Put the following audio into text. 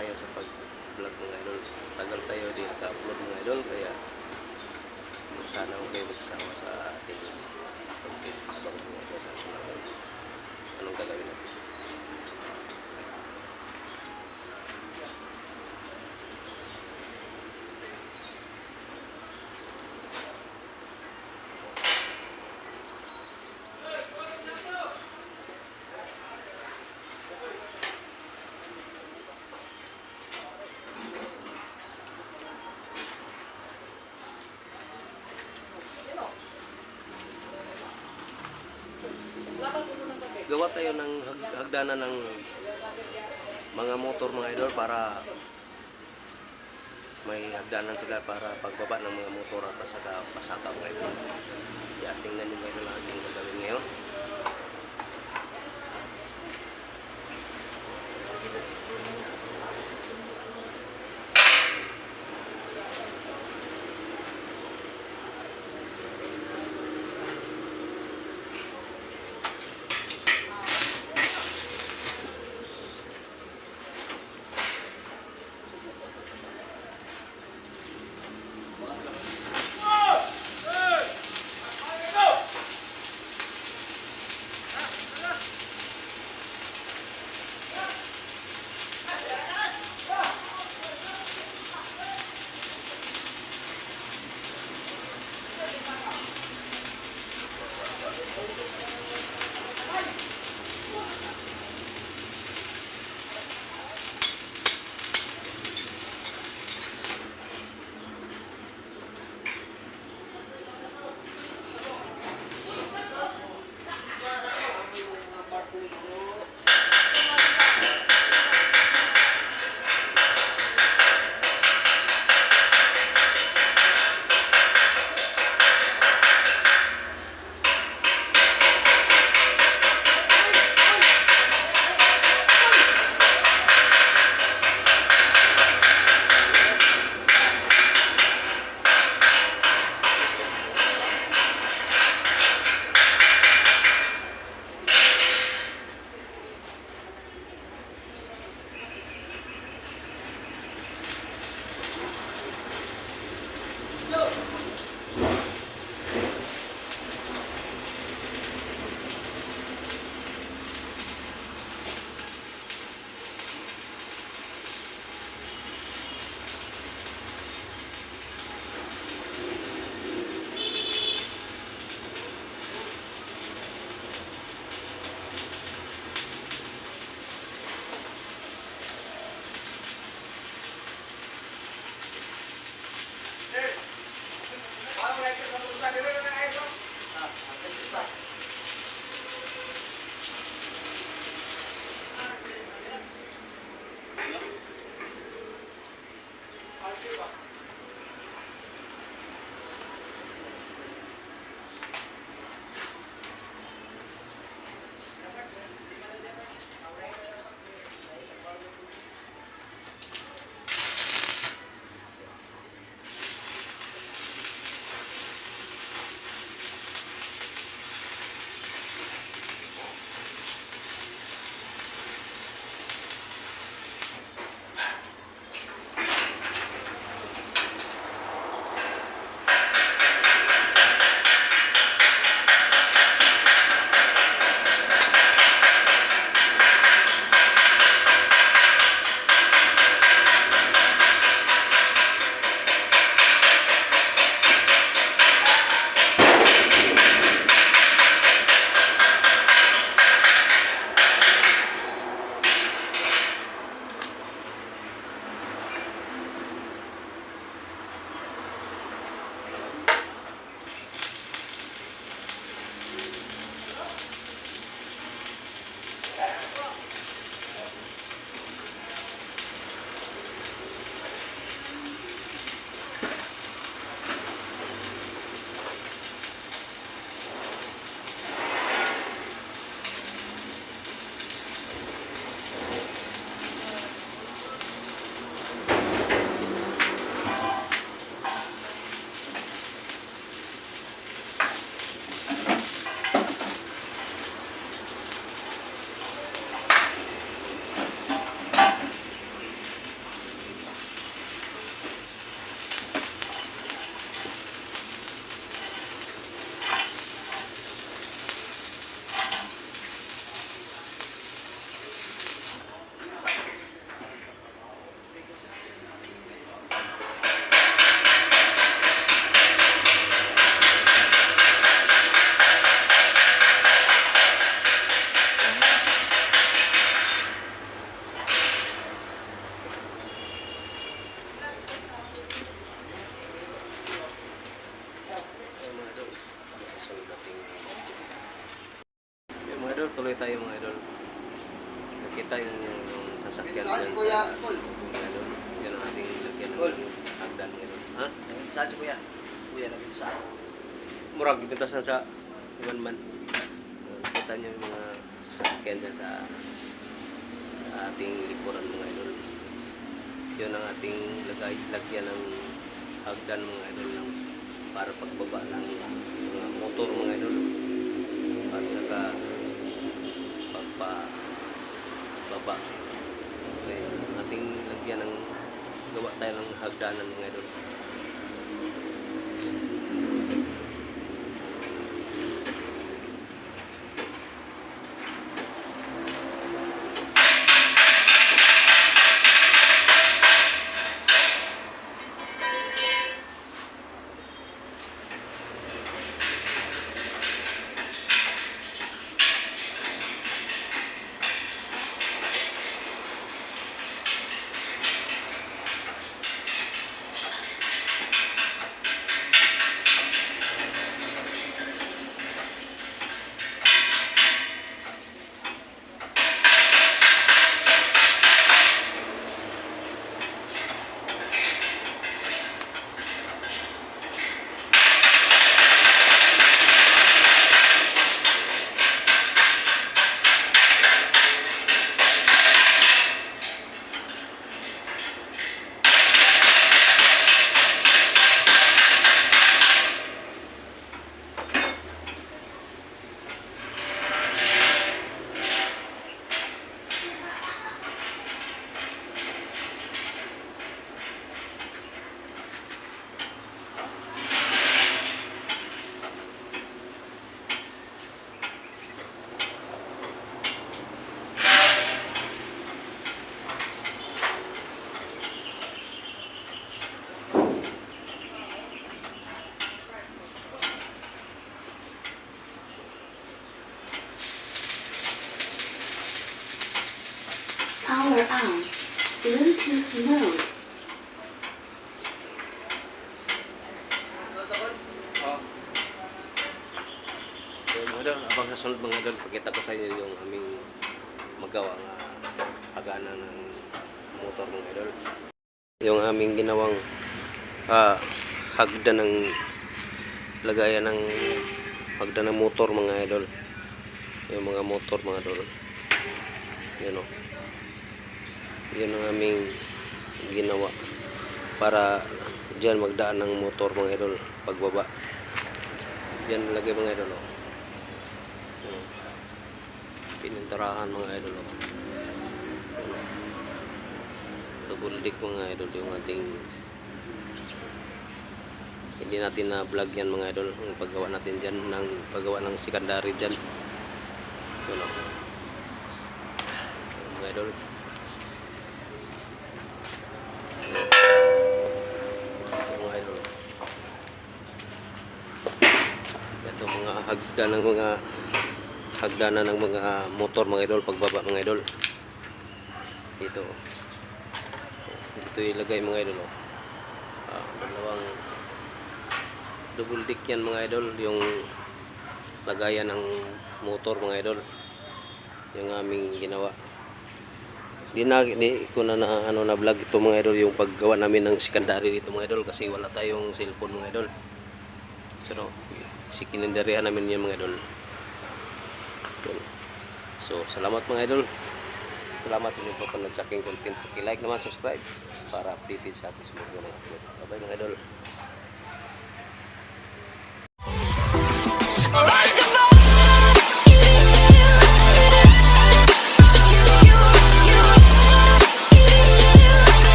tayo sa pag-vlog mga idol. Tagal tayo di naka-upload mga idol, kaya sana huwag kayo magsama sa ating content habang mga sa sunod. Anong gagawin natin? Gawa tayo ng hag- hagdanan ng mga motor mga idol para may hagdanan sila para pagbaba ng mga motor at saka pasaka mga idol. Kaya tingnan nyo mga idol ang ating gagawin ngayon. Tayo yung, yung sasakyan Saan si dyan Kuya sa mga idol. Yan ang ating lagyan ng hagdan mga idol. Ha? Saan si Kuya? Kuya, nabito saan? Murag, pintasan sa iban man. Kita niyo yung mga sasakyan dyan sa, sa ating likuran mga idol. Yun ang ating lagay, lagyan ng hagdan mga idol ng para pagbaba ng mga motor mga idol. At saka pagpa baba. Ang ating lagyan ng gawa tayo ng hagdanan mga idol. On. Bluetooth mode. Oh. Idol, abang sa sunod mga idol, pakita ko sa inyo yung aming magawa nga pagana ng motor mga idol. Yung aming ginawang ah, hagda ng lagayan ng hagda ng motor mga idol. Yung mga motor mga idol. Yan o. Yan ang aming ginawa para diyan magdaan ng motor mga idol pagbaba. Yan lagay mga idol. Oh. Pininturahan mga idol. Oh. Dick mga idol yung ating hindi natin na vlog yan mga idol ang paggawa natin dyan ng paggawa ng secondary dyan yun o Ayan, mga idol Ito, mga idol ito mga hagda ng mga hagdanan ng mga motor mga idol pagbaba mga idol. Dito. Dito ilagay mga idol oh. Ah, dalawang double dick yan mga idol. Yung lagayan ng motor mga idol. Yung aming ginawa. Di na di ko na, na ano na vlog ito mga idol yung paggawa namin ng secondary dito mga idol kasi wala tayong cellphone mga idol. So si kinenderihan namin yan mga idol. So salamat mga idol. Salamat sa inyong pagpanood sa aking content like naman subscribe para updated sa ating sumunod na upload. Bye bye mga idol